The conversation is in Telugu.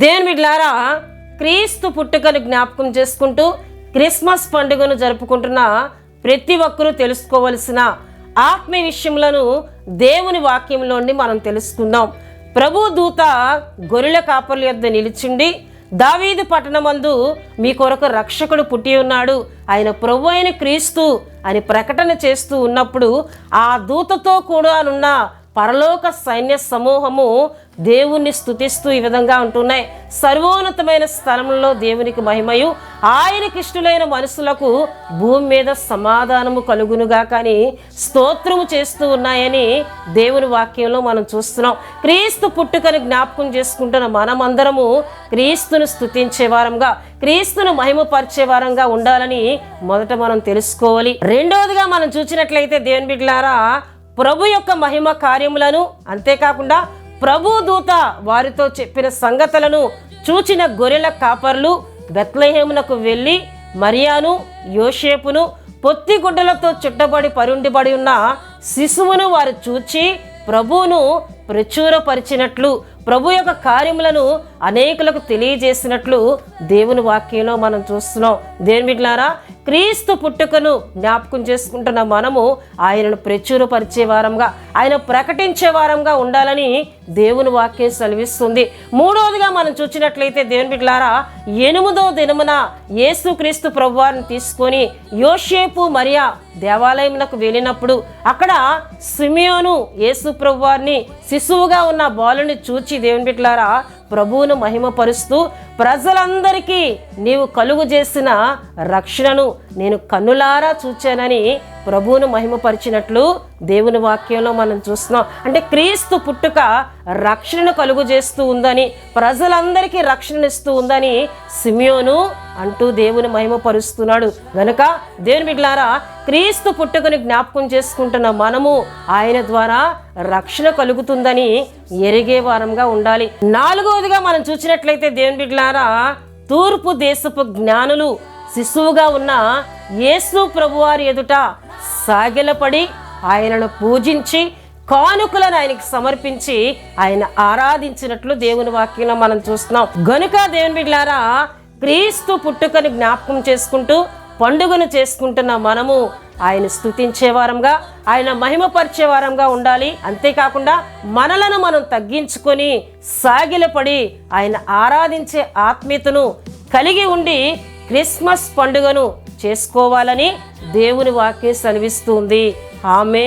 దేని బిడ్లారా క్రీస్తు పుట్టుకను జ్ఞాపకం చేసుకుంటూ క్రిస్మస్ పండుగను జరుపుకుంటున్న ప్రతి ఒక్కరూ తెలుసుకోవలసిన ఆత్మీయ విషయములను దేవుని వాక్యంలోండి మనం తెలుసుకుందాం. ప్రభు దూత గొర్రెల కాపర్ల యొద్ద నిలిచిండి దావీదు పట్టణమందు మీ కొరకు రక్షకుడు పుట్టి ఉన్నాడు. ఆయన ప్రభు అయిన క్రీస్తు అని ప్రకటన చేస్తూ ఉన్నప్పుడు ఆ దూతతో కూడా నున్న పరలోక సైన్య సమూహము దేవుణ్ణి స్థుతిస్తూ ఈ విధంగా ఉంటున్నాయి. సర్వోన్నతమైన స్థలంలో దేవునికి మహిమయు ఆయనకి ఇష్టలైన మనుషులకు భూమి మీద సమాధానము కలుగునుగా కానీ స్తోత్రము చేస్తూ ఉన్నాయని దేవుని వాక్యంలో మనం చూస్తున్నాం. క్రీస్తు పుట్టుకని జ్ఞాపకం చేసుకుంటున్న మనమందరము క్రీస్తును స్థుతించేవారంగా క్రీస్తును మహిమపరిచే వారంగా ఉండాలని మొదట మనం తెలుసుకోవాలి. రెండవదిగా మనం చూసినట్లయితే దేవుని బిడ్డలారా ప్రభు యొక్క మహిమ కార్యములను అంతేకాకుండా ప్రభు దూత వారితో చెప్పిన సంగతులను చూచిన గొర్రెల కాపర్లు బెత్లహేమునకు వెళ్ళి మరియాను యోషేపును పొత్తిగుడ్డలతో చుట్టబడి పరుండిబడి ఉన్న శిశువును వారు చూచి ప్రభువును ప్రచురపరిచినట్లు ప్రభు యొక్క కార్యములను అనేకులకు తెలియజేసినట్లు దేవుని వాక్యంలో మనం చూస్తున్నాం. దేని బిడ్లారా క్రీస్తు పుట్టుకను జ్ఞాపకం చేసుకుంటున్న మనము ఆయనను ప్రచురపరిచే వారంగా ఆయన ప్రకటించే వారంగా ఉండాలని దేవుని వాక్యం సెలవిస్తుంది. మూడవదిగా మనం చూసినట్లయితే దేవుని బిడ్లారా ఎనిమిదో దినమున యేసుక్రీస్తు ప్రభువారిని తీసుకొని యోషేపు మరియా దేవాలయమునకు వెళ్ళినప్పుడు అక్కడ సిమియోను యేసు ప్రభువారిని శిశువుగా ఉన్న బాలుని చూచి దేవుని బిడ్లారా ప్రభువును మహిమపరుస్తూ ప్రజలందరికీ నీవు కలుగు చేసిన రక్షణను నేను కన్నులారా చూచానని ప్రభువును మహిమపరిచినట్లు దేవుని వాక్యంలో మనం చూస్తున్నాం. అంటే క్రీస్తు పుట్టుక రక్షణను కలుగు చేస్తూ ఉందని ప్రజలందరికీ రక్షణనిస్తూ ఉందని సిమియోను అంటూ దేవుని మహిమపరుస్తున్నాడు. గనుక దేవుని బిడ్లారా క్రీస్తు పుట్టుకని జ్ఞాపకం చేసుకుంటున్న మనము ఆయన ద్వారా రక్షణ కలుగుతుందని ఎరిగే వారంగా ఉండాలి. నాలుగవదిగా మనం చూసినట్లయితే దేవుని బిడ్లారా తూర్పు దేశపు జ్ఞానులు శిశువుగా ఉన్న యేసు ప్రభువారి ఎదుట సాగిలపడి ఆయనను పూజించి కానుకలను ఆయనకి సమర్పించి ఆయన ఆరాధించినట్లు దేవుని వాక్యంలో మనం చూస్తున్నాం. గనుక దేవుని బిడ్లారా క్రీస్తు పుట్టుకని జ్ఞాపకం చేసుకుంటూ పండుగను చేసుకుంటున్న మనము ఆయన స్తుతించే వారంగా ఆయన మహిమపరిచే వారంగా ఉండాలి. అంతేకాకుండా మనలను మనం తగ్గించుకొని సాగిలపడి ఆయన ఆరాధించే ఆత్మీయతను కలిగి ఉండి క్రిస్మస్ పండుగను చేసుకోవాలని దేవుని వాక్యం సెలవిస్తుంది. ఆమె